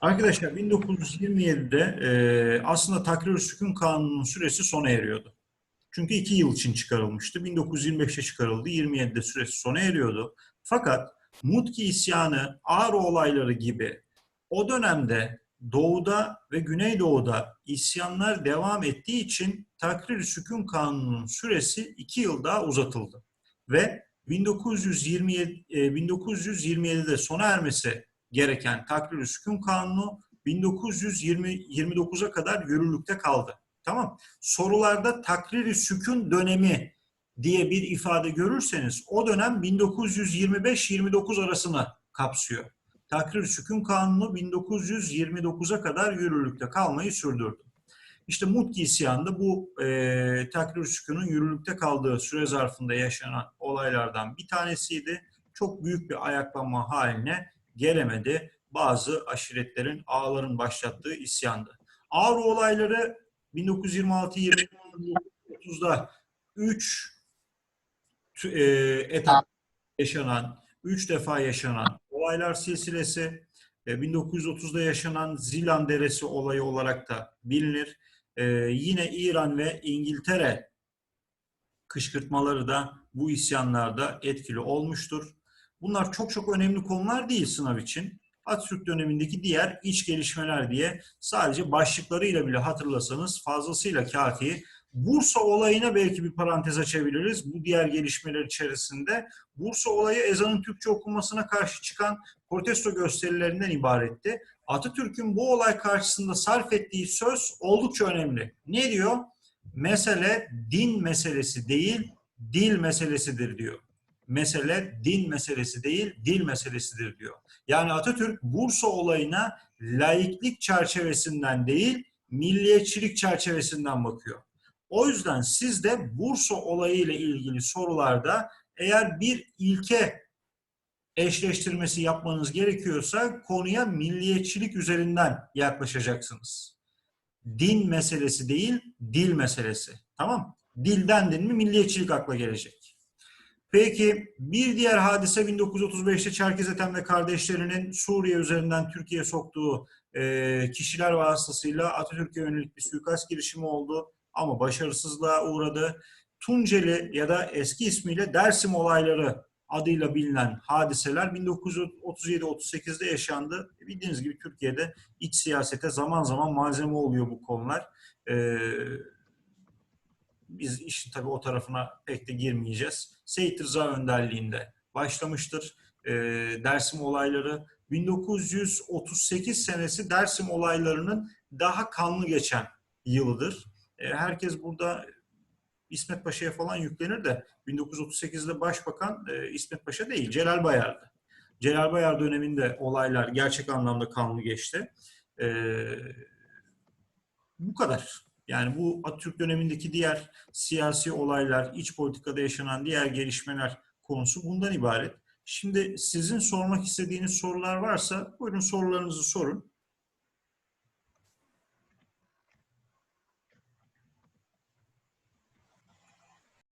Arkadaşlar 1927'de e, aslında takrir sükun kanunun süresi sona eriyordu. Çünkü iki yıl için çıkarılmıştı. 1925'te çıkarıldı. 27'de süresi sona eriyordu. Fakat Mutki isyanı, Ağrı olayları gibi o dönemde Doğu'da ve Güneydoğu'da isyanlar devam ettiği için takrir sükun kanunun süresi iki yıl daha uzatıldı. Ve 1927, e, 1927'de sona ermesi gereken takrir sükun kanunu 1929'a kadar yürürlükte kaldı. Tamam. Sorularda takrir sükun dönemi diye bir ifade görürseniz o dönem 1925-29 arasını kapsıyor. Takrir sükun kanunu 1929'a kadar yürürlükte kalmayı sürdürdü. İşte Mutki isyanında bu e, takrir sükunun yürürlükte kaldığı süre zarfında yaşanan olaylardan bir tanesiydi. Çok büyük bir ayaklanma haline gelemedi. Bazı aşiretlerin, ağların başlattığı isyandı. Ağrı olayları 1926-29'da 3 e, etap yaşanan, 3 defa yaşanan olaylar silsilesi. E, 1930'da yaşanan Zilan Deresi olayı olarak da bilinir. E, yine İran ve İngiltere kışkırtmaları da bu isyanlarda etkili olmuştur. Bunlar çok çok önemli konular değil sınav için. Atatürk dönemindeki diğer iç gelişmeler diye sadece başlıklarıyla bile hatırlasanız fazlasıyla kafi. Bursa olayına belki bir parantez açabiliriz bu diğer gelişmeler içerisinde. Bursa olayı ezanın Türkçe okunmasına karşı çıkan protesto gösterilerinden ibaretti. Atatürk'ün bu olay karşısında sarf ettiği söz oldukça önemli. Ne diyor? Mesele din meselesi değil, dil meselesidir diyor mesele din meselesi değil, dil meselesidir diyor. Yani Atatürk Bursa olayına laiklik çerçevesinden değil, milliyetçilik çerçevesinden bakıyor. O yüzden siz de Bursa olayı ile ilgili sorularda eğer bir ilke eşleştirmesi yapmanız gerekiyorsa konuya milliyetçilik üzerinden yaklaşacaksınız. Din meselesi değil, dil meselesi. Tamam? Dilden din mi milliyetçilik akla gelecek. Peki bir diğer hadise 1935'te Çerkez Ethem ve kardeşlerinin Suriye üzerinden Türkiye'ye soktuğu e, kişiler vasıtasıyla Atatürk'e yönelik bir suikast girişimi oldu ama başarısızlığa uğradı. Tunceli ya da eski ismiyle Dersim olayları adıyla bilinen hadiseler 1937-38'de yaşandı. Bildiğiniz gibi Türkiye'de iç siyasete zaman zaman malzeme oluyor bu konular. Ee, biz işin tabii o tarafına pek de girmeyeceğiz. Seyit Rıza önderliğinde başlamıştır e, Dersim olayları. 1938 senesi Dersim olaylarının daha kanlı geçen yılıdır. E, herkes burada İsmet Paşa'ya falan yüklenir de 1938'de başbakan e, İsmet Paşa değil, Celal Bayar'dı. Celal Bayar döneminde olaylar gerçek anlamda kanlı geçti. E, bu kadar. Yani bu Atatürk dönemindeki diğer siyasi olaylar, iç politikada yaşanan diğer gelişmeler konusu bundan ibaret. Şimdi sizin sormak istediğiniz sorular varsa buyurun sorularınızı sorun.